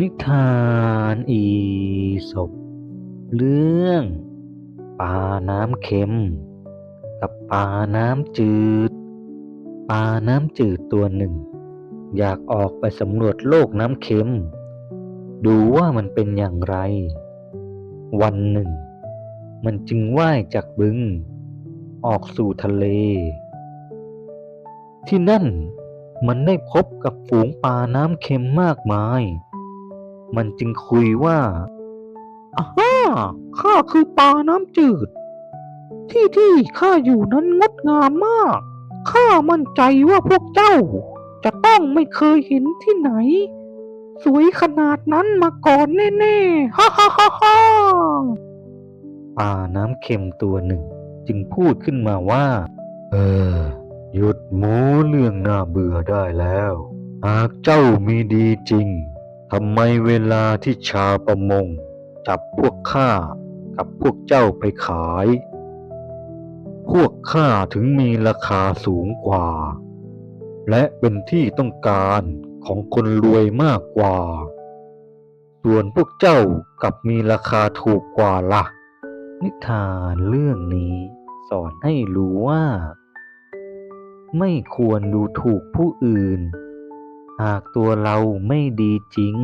นิทานอีสปเรื่องปลาน้ำเค็ม กับปลาน้ำจืดปลาน้ำจืดตัวหนึ่ง อยากออกไปสำรวจโลกน้ำเค็ม ดูว่ามันเป็นอย่างไร วันหนึ่ง มันจึงว่ายจากบึง ออกสู่ทะเล ที่นั่นมันได้พบกับฝูงปลาน้ำเค็มมากมาย มันจึงคุยว่าอาฮ่าข้าคือปลาน้ำจืด ที่ที่ข้าอยู่นั้นงดงามมาก ข้ามั่นใจว่าพวกเจ้า จะต้องไม่เคยเห็นที่ไหน สวยขนาดนั้นมาก่อนแน่ๆ ฮ่าฮ่าฮ่าฮ่าปลาน้ำเค็มตัวหนึ่ง จึงพูดขึ้นมาว่า เออ หยุดโม้เรื่องน่าเบื่อได้แล้ว หากเจ้ามีดีจริง ทำไมเวลาที่ชาวประมง จับพวกข้ากับพวกเจ้าไปขาย พวกข้าถึงมีราคาสูงกว่า และเป็นที่ต้องการของคนรวยมากกว่า ส่วนพวกเจ้ากับมีราคาถูกกว่าล่ะ นิทานเรื่องนี้สอนให้รู้ว่า ไม่ควรดูถูกผู้อื่น หากตัวเราไม่ดีจริง